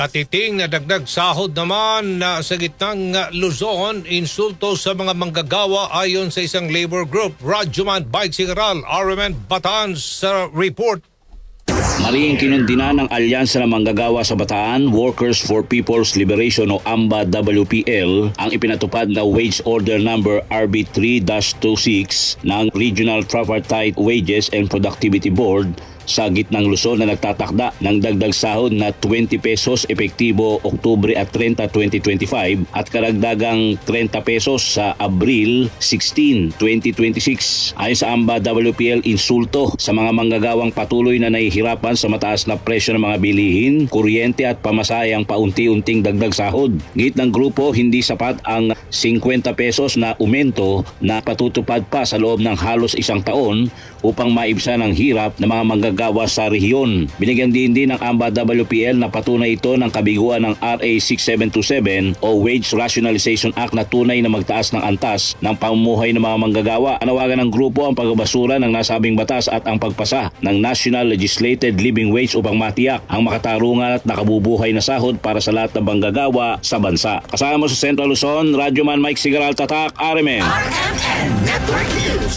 Katiting na dagdag sahod naman na sa gitnang Luzon, insulto sa mga manggagawa ayon sa isang labor group. Radyoman Bike Sigaral, RMN Bataan sa report. Mariing kinundina ng Alyansa ng Manggagawa sa Bataan, Workers for People's Liberation o AMBA WPL, ang ipinatupad na Wage Order Number RB3-26 ng Regional Tripartite Wages and Productivity Board sa gitnang Luzon na nagtatakda ng dagdag sahod na 20 pesos epektibo Oktubre at 30, 2025 at karagdagang 30 pesos sa Abril 16, 2026. Ayon sa AMBA WPL, insulto sa mga manggagawang patuloy na nahihirapan sa mataas na presyo ng mga bilihin, kuryente at pamasayang paunti-unting dagdag sahod. Git ng grupo, hindi sapat ang 50 pesos na umento na patutupad pa sa loob ng halos isang taon upang maibsan ang hirap ng mga manggagawa sa rehiyon. Binigyan din din ng AMBA WPL na patunay ito ng kabiguan ng RA 6727 o Wage Rationalization Act na tunay na magtaas ng antas ng pamumuhay ng mga manggagawa. Anawagan ng grupo ang pagbabasura ng nasabing batas at ang pagpasa ng National Legislated Living Wage upang matiyak ang makatarungan at nakabubuhay na sahod para sa lahat ng manggagawa sa bansa. Kasama mo sa Central Luzon, Radyoman Mike Sigaral Tatak, RMN. RMN Network News.